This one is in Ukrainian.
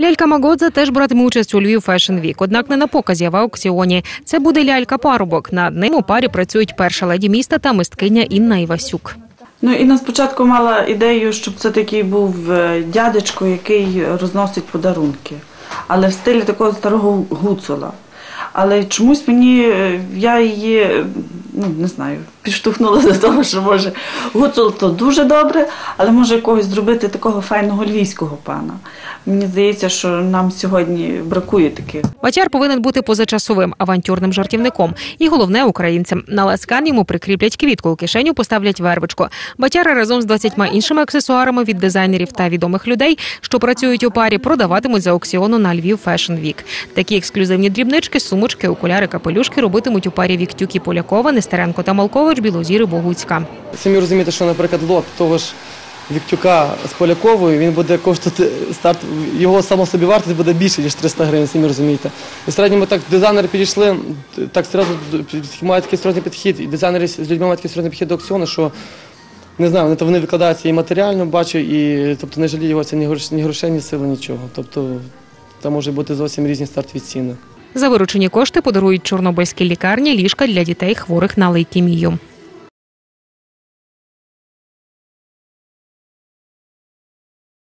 Лялька Магодза теж братиме участь у Львів Fashion Week, однак не на показі, а в аукціоні. Це буде лялька парубок. Над ним у парі працюють перша леді міста та мисткиня Інна Івасюк. Ну Інна спочатку мала ідею, щоб це такий був е, дядечко, який розносить подарунки, але в стилі такого старого гуцула. Але чомусь мені е, я її ну не знаю, підштовхнула до того, що може гуцул то дуже добре, але може якогось зробити такого файного львівського пана. Мені здається, що нам сьогодні бракує таких. Батяр повинен бути позачасовим авантюрним жартівником. І головне українцем. На ласкан йому прикріплять квітку у кишеню, поставлять вербочку. Батяра разом з 20 іншими аксесуарами від дизайнерів та відомих людей, що працюють у парі, продаватимуть за аукціону на Львів Fashion Week. Такі ексклюзивні дрібнички, сумочки, окуляри, капелюшки робитимуть у парі Віктюк і Полякова, Нестеренко та Малкович, Білозіри, Богуцька. Самі розумієте, що, наприклад, лот того ж Віктюка з Поляковою, він буде коштувати старт, його самособівартість буде більше, ніж 300 гривень, самі розумієте. І в середньому так дизайнери підійшли, так серйозно мають такий серйозний підхід, і дизайнери з людьми мають такий серйозний підхід до аукціону, що не знаю, вони, то вони викладаються і матеріально, бачу, і тобто не жаліються ні грошей, ні грошей, ні сили, нічого. Тобто там може бути зовсім різні стартові ціни. За виручені кошти подарують чорнобильській лікарні ліжка для дітей хворих на лейкемію.